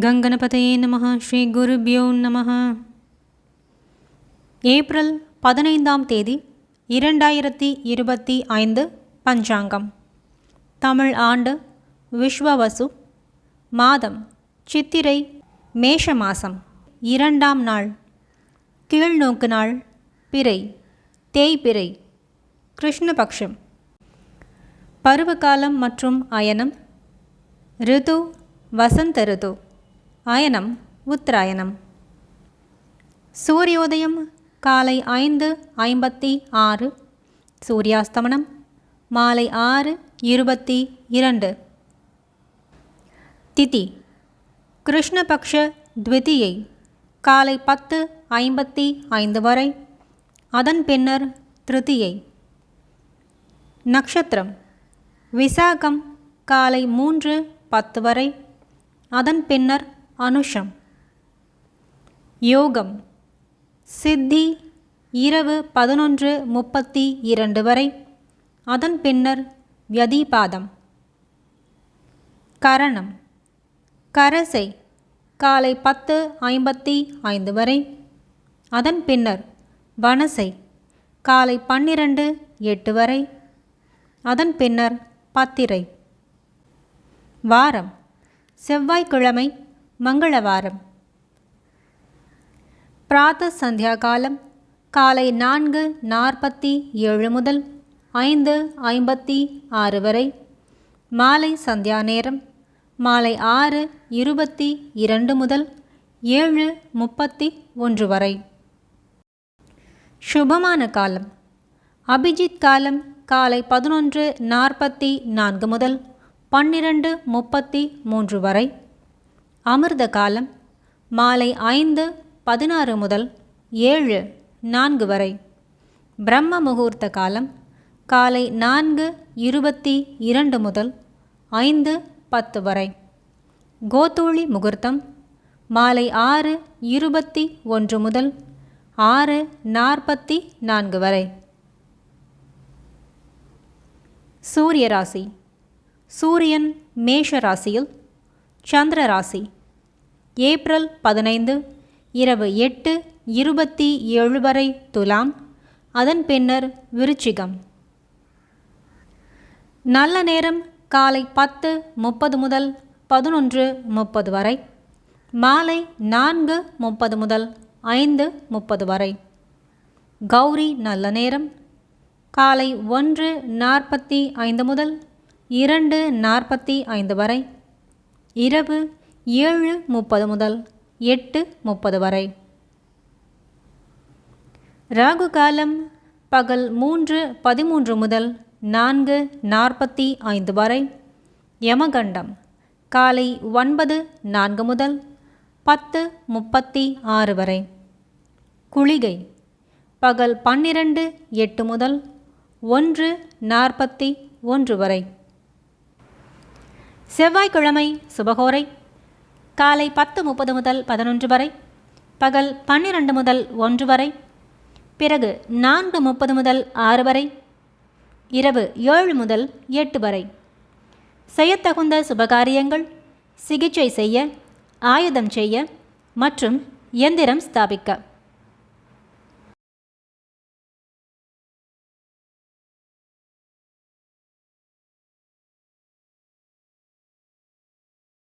கங்கணபதையே நம ஸ்ரீ குருபியோ நம ஏப்ரல் பதினைந்தாம் தேதி இரண்டாயிரத்தி இருபத்தி ஐந்து பஞ்சாங்கம். தமிழ் ஆண்டு விஸ்வவசு மாதம் சித்திரை மேஷ மாசம் இரண்டாம் நாள் கீழ்நோக்கு நாள் பிறை தேய்பிறை கிருஷ்ணபக்ஷம். பருவகாலம் மற்றும் அயனம் ரிது வசந்த ரிது. அயனம் உத்தராயணம். சூரியோதயம் காலை ஐந்து ஐம்பத்தி ஆறு. சூரியாஸ்தமனம் மாலை ஆறு இருபத்தி இரண்டு. திதி கிருஷ்ணபக்ஷ த்விதியை காலை பத்து ஐம்பத்தி ஐந்து வரை. அதன் பின்னர் திருதியை. நக்ஷத்திரம் விசாகம் காலை மூன்று பத்து வரை. அதன் பின்னர் அனுஷம். யோகம். சித்தி இரவு பதினொன்று முப்பத்தி இரண்டு வரை. அதன் பின்னர் வியதிபாதம். கரணம். கரசை காலை பத்து ஐம்பத்தி ஐந்து வரை. அதன் பின்னர் வனசை காலை பன்னிரண்டு எட்டு வரை. அதன் பின்னர் பத்திரை. வாரம். செவ்வாய்க்கிழமை மங்களவாரம். பிராத்த சந்தியா காலம் காலை நான்கு நாற்பத்தி ஏழு முதல் ஐந்து ஐம்பத்தி ஆறு வரை. மாலை சந்தியா நேரம் மாலை ஆறு இருபத்தி இரண்டு முதல் ஏழு முப்பத்தி ஒன்று வரை. சுபமான காலம் அபிஜித் காலம் காலை பதினொன்று நாற்பத்தி நான்கு முதல் பன்னிரண்டு முப்பத்தி மூன்று வரை. அமிர்த காலம் மாலை ஐந்து பதினாறு முதல் ஏழு நான்கு வரை. பிரம்ம முகூர்த்த காலம் காலை நான்கு இருபத்தி இரண்டு முதல் ஐந்து பத்து வரை. கோதூளி முகூர்த்தம் மாலை ஆறு இருபத்தி ஒன்று முதல் ஆறு நாற்பத்தி நான்கு வரை. சூரிய ராசி சூரியன் மேஷ ராசியில் சந்திர ராசி ஏப்ரல் பதினைந்து இரவு எட்டு இருபத்தி ஏழு வரை துலாம். அதன் பின்னர் விருச்சிகம். நல்ல நேரம் காலை பத்து முப்பது முதல் பதினொன்று முப்பது வரை. மாலை நான்கு முப்பது முதல் ஐந்து முப்பது வரை. கௌரி நல்ல நேரம். காலை ஒன்று நாற்பத்தி ஐந்து முதல் இரண்டு நாற்பத்தி ஐந்து வரை. இரவு ஏழு முப்பது முதல் எட்டு முப்பது வரை. ராகு காலம் பகல் மூன்று பதிமூன்று முதல் நான்கு நாற்பத்தி ஐந்து வரை. யமகண்டம் காலை ஒன்பது நான்கு முதல் பத்து முப்பத்தி ஆறு வரை. குளிகை பகல் பன்னிரண்டு எட்டு முதல் ஒன்று நாற்பத்தி ஒன்று வரை. செவ்வாய்க்கிழமை சுபகோரை. காலை பத்து முப்பது முதல் பதினொன்று வரை. பகல் பன்னிரண்டு முதல் ஒன்று வரை. பிறகு நான்கு முப்பது முதல் ஆறு வரை. இரவு ஏழு முதல் எட்டு வரை. செய்யத்தகுந்த சுபகாரியங்கள் சிகிச்சை செய்ய ஆயுதம் செய்ய மற்றும் எந்திரம் ஸ்தாபிக்க.